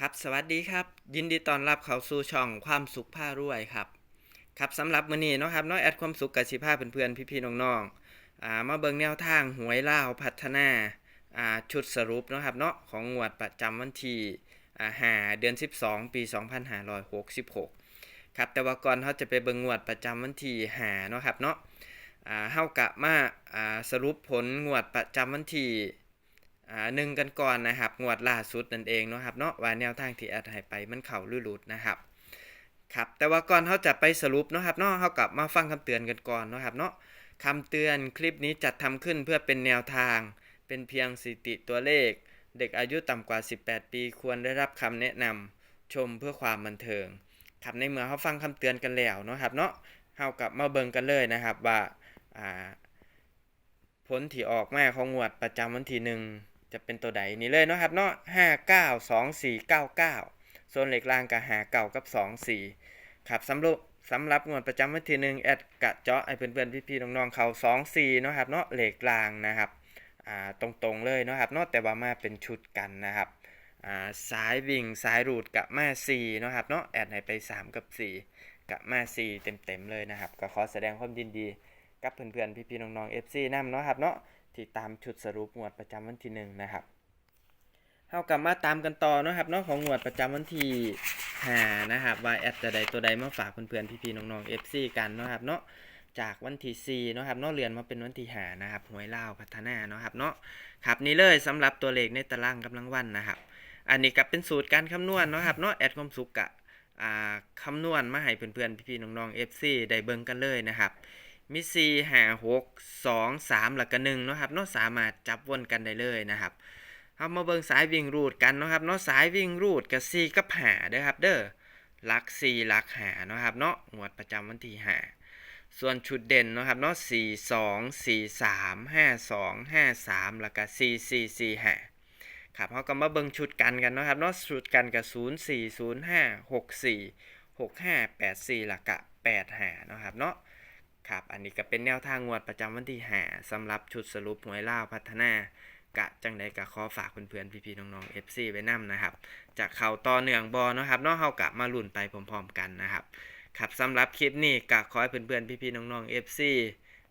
ครับสวัสดีครับ ยินดีต้อนรับเข้าสู่ช่องความสุขผ้ารวยครับครับสำหรับมื้อนี้เนาะครับเนาะแอดความสุขกับสิพาเพื่อนๆพี่ๆน้องๆอ่ามาเบิ่งแนวทางหวยลาวพัฒนาอ่าชุดสรุปเนาะครับเนาะของงวดประจำวันที่อ่า5เดือน 12 ปี 2566ครับแต่ว่าก่อนเขาจะไปเบิ่งงวดประจำวันที่5เนาะครับเนาะอ่าเฮากะมาอ่าสรุปผลงวดประจำวันที่ อ่าหนึ่งกันก่อนนะครับ งวดล่าสุดนั่นเองเนาะครับเนาะว่าแนวทางที่แอดให้ไปมันเข่าหรือหลุดนะครับครับแต่ว่าก่อนเขาจะไปสรุปเนาะครับเนาะเขากลับมาฟังคำเตือนกันก่อนเนาะครับเนาะคำเตือนคลิปนี้จัดทำขึ้นเพื่อเป็นแนวทาง เป็นเพียงสถิติตัวเลข เด็กอายุต่ำกว่า 18 ปีควรได้รับคำแนะนำชมเพื่อความบันเทิงครับในเมื่อเขาฟังคำเตือนกันแล้วเนาะครับเนาะเขากลับมาเบิ่งกันเลยนะครับว่าผลที่ออกมาของงวดประจำวันที่หนึ่ง จะเป็นตัวใดนี่เลยเนาะครับเนาะห้าเก้าสองสี่เก้าเก้าส่วนเหล็กล่างกับหาเก่ากับสองสี่ครับสำหรับสำหรับงวดประจำวันที่หนึ่งแอดกะเจาะไอ้เพื่อนๆพี่ๆน้องๆเขาสองสี่เนาะครับเนาะเหล็กล่างนะครับอ่าตรงๆเลยเนาะครับเนาะแต่ว่ามาเป็นชุดกันนะครับอ่าสายวิ่งสายรูดกับมาสี่เนาะครับเนาะแอดให้ไปสามกับสี่กับมาสี่เต็มๆเลยนะครับ ก็ขอแสดงความยินดีกับเพื่อนๆพี่ๆน้องๆ FC นำเนาะครับเนาะ ที่ตามชุดสรุปงวดประจำวันที่หนึ่งนะครับเท่ากลับมาตามกันต่อนะครับเนาะของงวดประจำวันที่ห้านะครับว่าแอดจะใดตัวใดมาฝากเพื่อนๆพี่ๆน้องๆ FC กันนะครับเนาะจากวันที่สี่นะครับเนาะเรียนมาเป็นวันที่ห้านะครับหวยเล่าพัฒนาเนาะครับเนาะครับนี่เลยสำหรับตัวเลขในตารางกำลังวันนะครับ อันนี้ก็เป็นสูตรการคำนวณเนาะครับเนาะแอดความสุกกะคำนวณมาให้เพื่อนๆพี่ๆน้องๆ FC ได้เบิ่งกันเลยนะครับ มีสี่ห้าหกสองสามหลักกันหนึ่งนะครับเนาะสามารถจับวนกันได้เลยนะครับเอามาเบิ่งสายวิ่งรูดกันนะครับเนาะสายวิ่งรูดกับสี่กับหาเด้อครับเด้อหลักสี่หลักหานะครับเนาะงวดประจำวันที่ห้าส่วนชุดเด่นนะครับเนาะสี่สองสี่สามห้าสองห้าสามแล้วก็สี่สี่สี่ห้าครับเขาก็มาเบิ่งชุดกันกันนะครับเนาะชุดกันกับศูนย์สี่ศูนย์ห้าหกสี่หกห้าแปดสี่แล้วก็แปดห้านะครับเนาะ ครับ อันนี้ก็เป็นแนวทางงวดประจำวันที่หาสำหรับชุดสรุปหวยล่าวพัฒนากะจังใดกะขอฝากเพื่อนๆพี่ๆน้องๆ FC ไว้นํนะครับ จากเข่าต่อเนื่องบอเนาะครับนาะเฮากะมาลุ้นไปพร้อมๆกันนะครับ ครับสำหรับคลิปนี้กะขอให้เพื่อนๆพี่ๆน้องๆ FC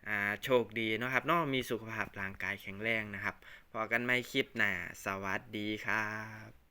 อ่าโชคดีนะครับนาะมีสุขภาพร่างกายแข็งแรงนะครับพอกันไม่คลิปหน้าสวัสดีครับ